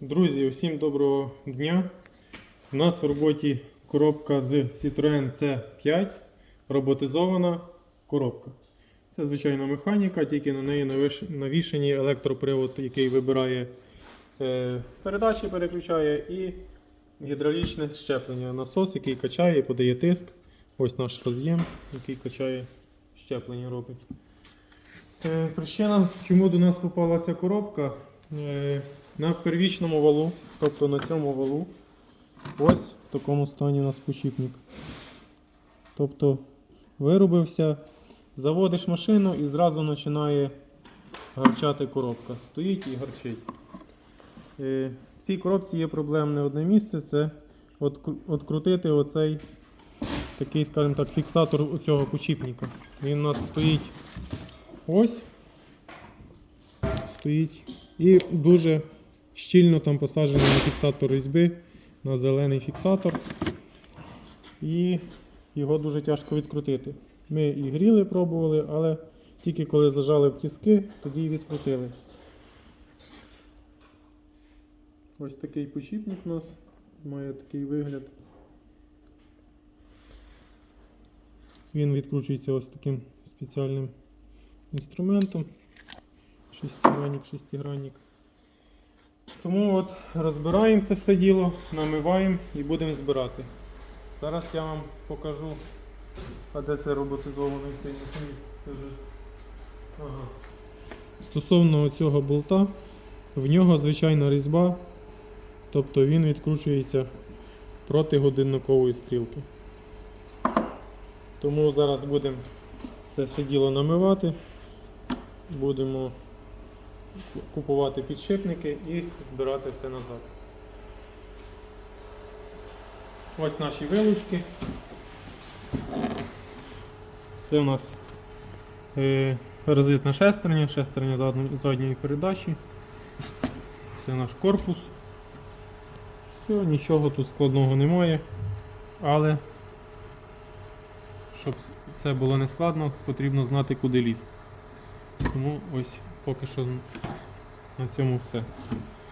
Друзі, усім доброго дня. У нас в роботі коробка з Citroen C5, роботизована коробка. Це звичайна механіка, тільки на неї навішані електропривод, який вибирає е, передачі, переключає, і гідравлічне щеплення. Насос, який качає, подає тиск. Ось наш роз'єм, який качає щеплення робить. Е, Причина, чому до нас попала ця коробка, на первічному валу, тобто на цьому валу, ось в такому стані у нас почіпник. Тобто виробився, заводиш машину і зразу починає гарчати коробка. Стоїть і гарчить. Е, В цій коробці є проблемне одне місце це открутити оцей такий, скажімо так, фіксатор цього почіпника. Він у нас стоїть ось. Стоїть. І дуже щільно там посаджений на фіксатор різьби, на зелений фіксатор. І його дуже тяжко відкрутити. Ми і гріли, пробували, але тільки коли зажали в тіски, тоді і відкрутили. Ось такий почіпник у нас має такий вигляд. Він відкручується ось таким спеціальним інструментом. Шестигранник, шестигранник. Тому от розбираємо це все діло, намиваємо і будемо збирати. Зараз я вам покажу, а де це роботизований цей. Ага. Стосовно цього болта, в нього звичайна різьба, тобто він відкручується проти годинникової стрілки. Тому зараз будемо це все діло намивати, будемо купувати підшипники і збирати все назад. Ось наші вилучки. Це у нас е, шестерня, шестерня задньої- задньої передачі. Це наш корпус. Все, нічого тут складного немає. Але щоб це було не складно, потрібно знати, куди лізти. Тому ось поки що на цьому все.